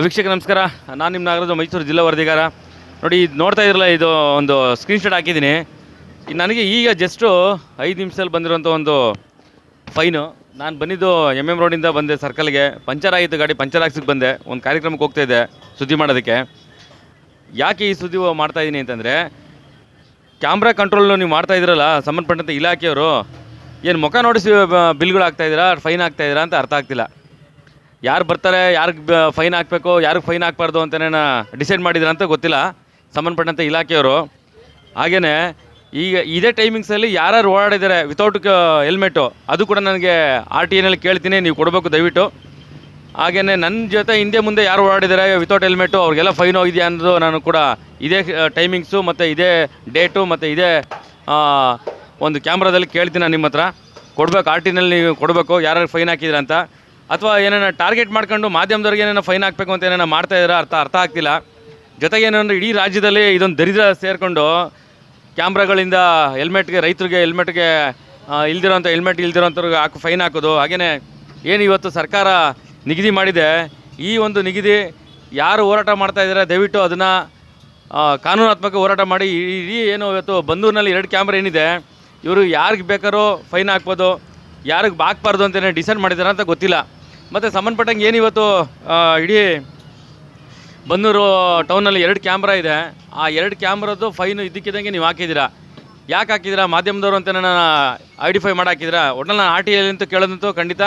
ವೀಕ್ಷಕ ನಮಸ್ಕಾರ. ನಾನು ನಿಮ್ಮ ನಾಗರಾಜ, ಮೈಸೂರು ಜಿಲ್ಲಾ ವರದಿಗಾರ. ನೋಡಿ, ಇದು ನೋಡ್ತಾ ಇದ್ರಲ್ಲ ಇದು ಒಂದು ಸ್ಕ್ರೀನ್ಶಾಟ್ ಹಾಕಿದ್ದೀನಿ. ನನಗೆ ಈಗ ಜಸ್ಟು ಐದು ನಿಮಿಷದಲ್ಲಿ ಬಂದಿರೋಂಥ ಒಂದು ಫೈನು ನಾನು ಬಂದಿದ್ದು ಎಂ ಎಂ ರೋಡಿಂದ ಬಂದೆ ಸರ್ಕಲ್ಗೆ ಪಂಚರ್ ಆಗಿತ್ತು ಗಾಡಿ, ಪಂಚರ್ ಹಾಕ್ಸಕ್ಕೆ ಬಂದೆ. ಒಂದು ಕಾರ್ಯಕ್ರಮಕ್ಕೆ ಹೋಗ್ತಾ ಇದ್ದೆ, ಸುದ್ದಿ ಮಾಡೋದಕ್ಕೆ. ಯಾಕೆ ಈ ಸುದ್ದಿ ಮಾಡ್ತಾ ಇದ್ದೀನಿ ಅಂತಂದರೆ ಕ್ಯಾಮ್ರಾ ಕಂಟ್ರೋಲ್ ನೀವು ಮಾಡ್ತಾ ಇದ್ರಲ್ಲ ಸಂಬಂಧಪಟ್ಟಂಥ ಇಲಾಖೆಯವರು, ಏನು ಮುಖ ನೋಡಿಸಿ ಬಿಲ್ಗಳು ಹಾಕ್ತಾ ಇದ್ದೀರಾ ಫೈನ್ ಆಗ್ತಾಯಿದ್ದೀರಾ ಅಂತ ಅರ್ಥ ಆಗ್ತಿಲ್ಲ. ಯಾರು ಬರ್ತಾರೆ, ಯಾರಿಗೆ ಫೈನ್ ಹಾಕಬೇಕು, ಯಾರಿಗೆ ಫೈನ್ ಹಾಕ್ಬಾರ್ದು ಅಂತನೇನ ಡಿಸೈಡ್ ಮಾಡಿದ್ರಂತ ಗೊತ್ತಿಲ್ಲ. ಸಂಬಂಧಪಟ್ಟಂಥ ಇಲಾಖೆಯವರು. ಹಾಗೆಯೇ ಈಗ ಇದೇ ಟೈಮಿಂಗ್ಸಲ್ಲಿ ಯಾರ್ಯಾರು ಓಡಾಡಿದ್ದಾರೆ ವಿತೌಟ್ ಹೆಲ್ಮೆಟು ಅದು ಕೂಡ ನನಗೆ ಆರ್ ಟಿ ಎನಲ್ಲಿ ಕೇಳ್ತೀನಿ, ನೀವು ಕೊಡಬೇಕು ದಯವಿಟ್ಟು. ಹಾಗೆಯೇ ನನ್ನ ಜೊತೆ ಹಿಂದೆ ಮುಂದೆ ಯಾರು ಓಡಾಡಿದ್ದಾರೆ ವಿತೌಟ್ ಹೆಲ್ಮೆಟು ಅವ್ರಿಗೆಲ್ಲ ಫೈನ್ ಹೋಗಿದೆಯಾ ಅನ್ನೋದು ನಾನು ಕೂಡ ಇದೇ ಟೈಮಿಂಗ್ಸು ಮತ್ತು ಇದೇ ಡೇಟು ಮತ್ತು ಇದೇ ಒಂದು ಕ್ಯಾಮ್ರಾದಲ್ಲಿ ಕೇಳ್ತೀನಿ ನಾನು ನಿಮ್ಮ ಹತ್ರ ಕೊಡಬೇಕು ಆರ್ ಟಿನಲ್ಲಿ ನೀವು ಕೊಡಬೇಕು, ಯಾರ್ಯಾರು ಫೈನ್ ಹಾಕಿದ್ರಂತ. ಅಥವಾ ಏನೇನ ಟಾರ್ಗೆಟ್ ಮಾಡ್ಕೊಂಡು ಮಾಧ್ಯಮದವ್ರಿಗೆ ಏನೇನೋ ಫೈನ್ ಹಾಕಬೇಕು ಅಂತ ಏನೇನೋ ಮಾಡ್ತಾ ಇದ್ದಾರೆ? ಅರ್ಥ ಅರ್ಥ ಆಗ್ತಿಲ್ಲ. ಜೊತೆಗೆ ಏನಂದ್ರೆ ಇಡೀ ರಾಜ್ಯದಲ್ಲಿ ಇದೊಂದು ದರಿದ್ರ ಸೇರಿಕೊಂಡು ಕ್ಯಾಮ್ರಾಗಳಿಂದ ಹೆಲ್ಮೆಟ್ಗೆ ರೈತರಿಗೆ ಹೆಲ್ಮೆಟ್ಗೆ ಇಲ್ದಿರೋಂಥ ಹೆಲ್ಮೆಟ್ ಇಲ್ದಿರೋಂಥವ್ರಿಗೆ ಹಾಕಿ ಫೈನ್ ಹಾಕೋದು. ಹಾಗೆಯೇ ಏನು ಇವತ್ತು ಸರ್ಕಾರ ನಿಗದಿ ಮಾಡಿದೆ, ಈ ಒಂದು ನಿಗದಿ ಯಾರು ಹೋರಾಟ ಮಾಡ್ತಾ ಇದ್ದಾರೆ, ದಯವಿಟ್ಟು ಅದನ್ನು ಕಾನೂನಾತ್ಮಕ ಹೋರಾಟ ಮಾಡಿ ಇಡೀ ಏನು ಇವತ್ತು ಬಂದೂರಿನಲ್ಲಿ ಎರಡು ಕ್ಯಾಮ್ರಾ ಏನಿದೆ, ಇವರು ಯಾರಿಗೆ ಬೇಕಾದ್ರೂ ಫೈನ್ ಹಾಕ್ಬೋದು. ಯಾರಿಗೆ ಬಾಕ್ಬಾರ್ದು ಅಂತಲೇ ಡಿಸೈಡ್ ಮಾಡಿದ್ದಾರೆ ಅಂತ ಗೊತ್ತಿಲ್ಲ. ಮತ್ತು ಸಂಬಂಧಪಟ್ಟಂಗೆ ಏನು ಇವತ್ತು ಆ, ಇಡೀ ಬನ್ನೂರು ಟೌನಲ್ಲಿ ಎರಡು ಕ್ಯಾಮ್ರಾ ಇದೆ. ಆ ಎರಡು ಕ್ಯಾಮ್ರಾದ್ದು ಫೈನು ಇದ್ದಕ್ಕಿದ್ದಂಗೆ ನೀವು ಹಾಕಿದ್ದೀರಾ ಯಾಕೆ ಹಾಕಿದ್ದೀರಾ ಮಾಧ್ಯಮದವರು ಅಂತ ನಾನು ಐಡೆಂಟಿಫೈ ಮಾಡಿ ಹಾಕಿದ್ದೀರಾ ಒಟ್ಟಲ್ಲಿ ನಾನು ಆರ್ ಟಿ ಎಲ್ ಅಂತ ಕೇಳೋದಂತೂ ಖಂಡಿತ.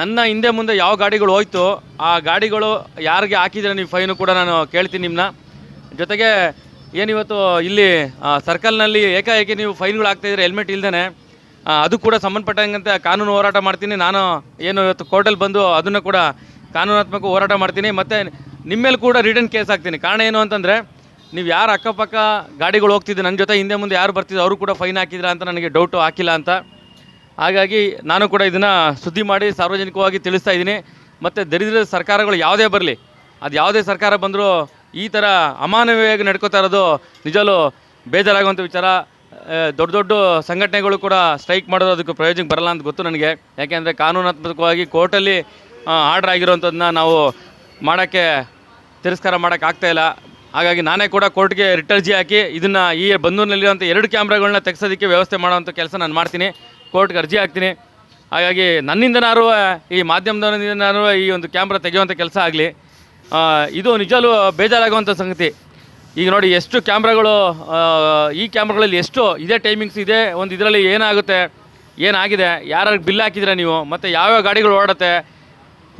ನನ್ನ ಹಿಂದೆ ಮುಂದೆ ಯಾವ ಗಾಡಿಗಳು ಹೋಯ್ತು ಆ ಗಾಡಿಗಳು ಯಾರಿಗೆ ಹಾಕಿದ್ರೆ ನೀವು ಫೈನು ಕೂಡ ನಾನು ಕೇಳ್ತೀನಿ ನಿಮ್ಮನ್ನ ಜೊತೆಗೆ ಏನಿವತ್ತು ಇಲ್ಲಿ ಸರ್ಕಲ್ನಲ್ಲಿ ಏಕಾಏಕಿ ನೀವು ಫೈನ್ಗಳು ಹಾಕ್ತಾಯಿದ್ರೆ ಹೆಲ್ಮೆಟ್ ಇಲ್ದೇ ಅದು ಕೂಡ ಸಂಬಂಧಪಟ್ಟಂತೆ ಕಾನೂನು ಹೋರಾಟ ಮಾಡ್ತೀನಿ. ನಾನು ಏನು ಇವತ್ತು ಕೋರ್ಟಲ್ಲಿ ಬಂದು ಅದನ್ನು ಕೂಡ ಕಾನೂನಾತ್ಮಕ ಹೋರಾಟ ಮಾಡ್ತೀನಿ. ಮತ್ತು ನಿಮ್ಮ ಕೂಡ ರಿಟರ್ನ್ ಕೇಸ್ ಹಾಕ್ತೀನಿ. ಕಾರಣ ಏನು ಅಂತಂದರೆ, ನೀವು ಯಾರು ಅಕ್ಕಪಕ್ಕ ಗಾಡಿಗಳು ಹೋಗ್ತಿದ್ದೆ, ನನ್ನ ಜೊತೆ ಹಿಂದೆ ಮುಂದೆ ಯಾರು ಬರ್ತಿದ್ರು ಅವರು ಕೂಡ ಫೈನ್ ಹಾಕಿದ್ರ ಅಂತ ನನಗೆ ಡೌಟು ಹಾಕಿಲ್ಲ ಅಂತ. ಹಾಗಾಗಿ ನಾನು ಕೂಡ ಇದನ್ನು ಸುದ್ದಿ ಮಾಡಿ ಸಾರ್ವಜನಿಕವಾಗಿ ತಿಳಿಸ್ತಾ ಇದ್ದೀನಿ. ಮತ್ತು ದರಿದ್ರ ಸರ್ಕಾರಗಳು ಯಾವುದೇ ಬರಲಿ, ಅದು ಯಾವುದೇ ಸರ್ಕಾರ ಬಂದರೂ ಈ ಥರ ಅಮಾನವೀಯವಾಗಿ ನಡ್ಕೋತಾ ಇರೋದು ನಿಜಲು ಬೇಜಾರಾಗುವಂಥ ವಿಚಾರ. ದೊಡ್ಡ ದೊಡ್ಡ ಸಂಘಟನೆಗಳು ಕೂಡ ಸ್ಟ್ರೈಕ್ ಮಾಡೋದು ಅದಕ್ಕೆ ಪ್ರಯೋಜನ ಬರಲ್ಲ ಅಂತ ಗೊತ್ತು ನನಗೆ. ಯಾಕೆಂದರೆ ಕಾನೂನಾತ್ಮಕವಾಗಿ ಕೋರ್ಟಲ್ಲಿ ಆರ್ಡ್ರ್ ಆಗಿರೋಂಥದ್ದನ್ನ ನಾವು ಮಾಡೋಕ್ಕೆ, ತಿರಸ್ಕಾರ ಮಾಡೋಕ್ಕೆ ಇಲ್ಲ. ಹಾಗಾಗಿ ನಾನೇ ಕೂಡ ಕೋರ್ಟ್ಗೆ ರಿಟರ್ಜಿ ಹಾಕಿ ಇದನ್ನು ಈ ಬಂದೂರಿನಲ್ಲಿರುವಂಥ ಎರಡು ಕ್ಯಾಮ್ರಾಗಳನ್ನ ತೆಗ್ಸೋದಕ್ಕೆ ವ್ಯವಸ್ಥೆ ಮಾಡೋವಂಥ ಕೆಲಸ ನಾನು ಮಾಡ್ತೀನಿ. ಕೋರ್ಟ್ಗೆ ಅರ್ಜಿ ಹಾಕ್ತೀನಿ. ಹಾಗಾಗಿ ನನ್ನಿಂದನಾರು ಈ ಮಾಧ್ಯಮದವರಿಂದನಾರು ಈ ಒಂದು ಕ್ಯಾಮ್ರಾ ತೆಗೆಯುವಂಥ ಕೆಲಸ ಆಗಲಿ. ಇದು ನಿಜವೂ ಬೇಜಾರಾಗುವಂಥ ಸಂಗತಿ. ಈಗ ನೋಡಿ ಎಷ್ಟು ಕ್ಯಾಮ್ರಾಗಳು ಈ ಕ್ಯಾಮ್ರಾಗಳಲ್ಲಿ ಎಷ್ಟು ಇದೇ ಟೈಮಿಂಗ್ಸ್ ಇದೆ, ಒಂದು ಇದರಲ್ಲಿ ಏನಾಗುತ್ತೆ, ಏನಾಗಿದೆ ಯಾರ್ಯಾರು ಬಿಲ್ ಹಾಕಿದ್ರೆ ನೀವು, ಮತ್ತು ಯಾವ್ಯಾವ ಗಾಡಿಗಳು ಓಡತ್ತೆ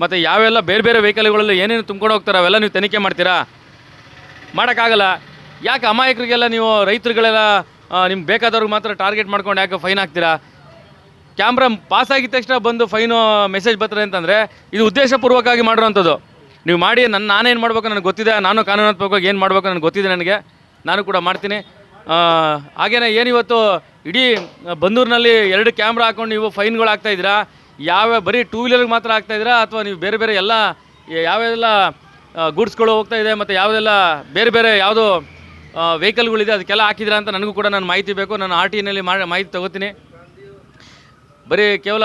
ಮತ್ತು ಯಾವೆಲ್ಲ ಬೇರೆ ಬೇರೆ ವೆಹಿಕಲ್ಗಳಲ್ಲಿ ಏನೇನು ತುಂಬ್ಕೊಂಡು ಹೋಗ್ತಾರೆ, ಅವೆಲ್ಲ ನೀವು ತನಿಖೆ ಮಾಡ್ತೀರಾ? ಮಾಡೋಕ್ಕಾಗಲ್ಲ. ಯಾಕೆ ಅಮಾಯಕರಿಗೆಲ್ಲ ನೀವು ರೈತರುಗಳೆಲ್ಲ ನಿಮ್ಗೆ ಬೇಕಾದವ್ರಿಗೆ ಮಾತ್ರ ಟಾರ್ಗೆಟ್ ಮಾಡ್ಕೊಂಡು ಯಾಕೆ ಫೈನ್ ಹಾಕ್ತೀರಾ? ಕ್ಯಾಮ್ರಾ ಪಾಸ್ ಆಗಿದ ತಕ್ಷಣ ಬಂದು ಫೈನು ಮೆಸೇಜ್ ಬರ್ತಾರೆ ಅಂತಂದರೆ, ಇದು ಉದ್ದೇಶಪೂರ್ವಕವಾಗಿ ಮಾಡಿರೋವಂಥದ್ದು. ನೀವು ಮಾಡಿ ನನ್ನ ನಾನೇನು ಮಾಡ್ಬೇಕು ನನಗೆ ಗೊತ್ತಿದೆ, ನಾನು ಕಾನೂನಾತ್ಮಕವಾಗಿ ಏನು ಮಾಡಬೇಕು ನನಗೆ ಗೊತ್ತಿದೆ ನನಗೆ, ನಾನು ಕೂಡ ಮಾಡ್ತೀನಿ. ಹಾಗೇನೆ ಏನಿವತ್ತು, ಇಡೀ ಬಂದೂರಿನಲ್ಲಿ ಎರಡು ಕ್ಯಾಮ್ರಾ ಹಾಕೊಂಡು ನೀವು ಫೈನ್ಗಳು ಇದ್ದೀರಾ? ಯಾವ ಬರೀ ಟೂ ವೀಲರ್ಗೆ ಮಾತ್ರ ಹಾಕ್ತಾ ಇದ್ದೀರಾ? ಅಥವಾ ನೀವು ಬೇರೆ ಬೇರೆ ಎಲ್ಲ ಯಾವ್ಯಾವೆಲ್ಲ ಗೂಡ್ಸ್ಗಳು ಹೋಗ್ತಾ ಇದೆ ಮತ್ತು ಯಾವುದೆಲ್ಲ ಬೇರೆ ಬೇರೆ ಯಾವುದೋ ವೆಹಿಕಲ್ಗಳಿದೆ ಅದಕ್ಕೆಲ್ಲ ಹಾಕಿದ್ರ ಅಂತ ನನಗೂ ಕೂಡ ನಾನು ಮಾಹಿತಿ ಬೇಕು. ನಾನು ಆರ್ ಟಿನಲ್ಲಿ ಮಾಡಿ ಮಾಹಿತಿ ತಗೋತೀನಿ. ಬರೀ ಕೇವಲ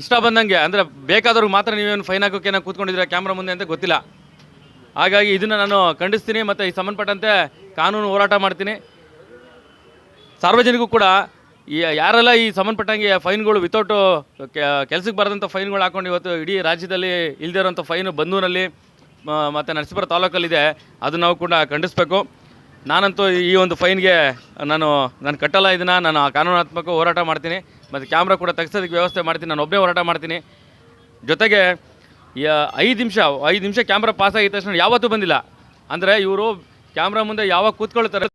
ಇಷ್ಟ ಬಂದಂಗೆ, ಅಂದರೆ ಬೇಕಾದವ್ರಿಗೆ ಮಾತ್ರ ನೀವೇನು ಫೈನ್ ಹಾಕೋಕೆ ಏನೋ ಕೂತ್ಕೊಂಡಿದ್ದೀರಾ ಕ್ಯಾಮ್ರಾ ಮುಂದೆ ಅಂತ ಗೊತ್ತಿಲ್ಲ. ಹಾಗಾಗಿ ಇದನ್ನು ನಾನು ಖಂಡಿಸ್ತೀನಿ ಮತ್ತು ಈ ಸಂಬಂಧಪಟ್ಟಂತೆ ಕಾನೂನು ಹೋರಾಟ ಮಾಡ್ತೀನಿ. ಸಾರ್ವಜನಿಕರು ಕೂಡ, ಈ, ಯಾರೆಲ್ಲ ಈ ಸಂಬಂಧಪಟ್ಟಂಗೆ ಫೈನ್ಗಳು ವಿತೌಟು ಕೆಲಸಕ್ಕೆ ಬರದಂಥ ಫೈನ್ಗಳು ಹಾಕೊಂಡು ಇವತ್ತು ಇಡೀ ರಾಜ್ಯದಲ್ಲಿ ಇಲ್ಲದೇ ಇರೋಂಥ ಫೈನು ಬಂದೂರಲ್ಲಿ ಮತ್ತು ನರಸೀಪುರ ತಾಲೂಕಲ್ಲಿದೆ, ಅದು ನಾವು ಕೂಡ ಖಂಡಿಸ್ಬೇಕು. ನಾನಂತೂ ಈ ಒಂದು ಫೈನ್ಗೆ ನಾನು ನಾನು ಕಟ್ಟಲ್ಲ ಇದನ್ನು, ನಾನು ಕಾನೂನಾತ್ಮಕ ಹೋರಾಟ ಮಾಡ್ತೀನಿ. ಮತ್ತು ಕ್ಯಾಮ್ರಾ ಕೂಡ ತೆಗ್ಸೋದಕ್ಕೆ ವ್ಯವಸ್ಥೆ ಮಾಡ್ತೀನಿ ನಾನು ಒಬ್ಬನೇ ಹೋರಾಟ ಮಾಡ್ತೀನಿ. ಜೊತೆಗೆ ಐದು ನಿಮಿಷ ಐದು ನಿಮಿಷ ಕ್ಯಾಮ್ರಾ ಪಾಸ್ ಆಗಿದ ತಕ್ಷಣ ಯಾವತ್ತೂ ಬಂದಿಲ್ಲ. ಅಂದರೆ ಇವರು ಕ್ಯಾಮ್ರಾ ಮುಂದೆ ಯಾವಾಗ ಕೂತ್ಕೊಳ್ತಾರೆ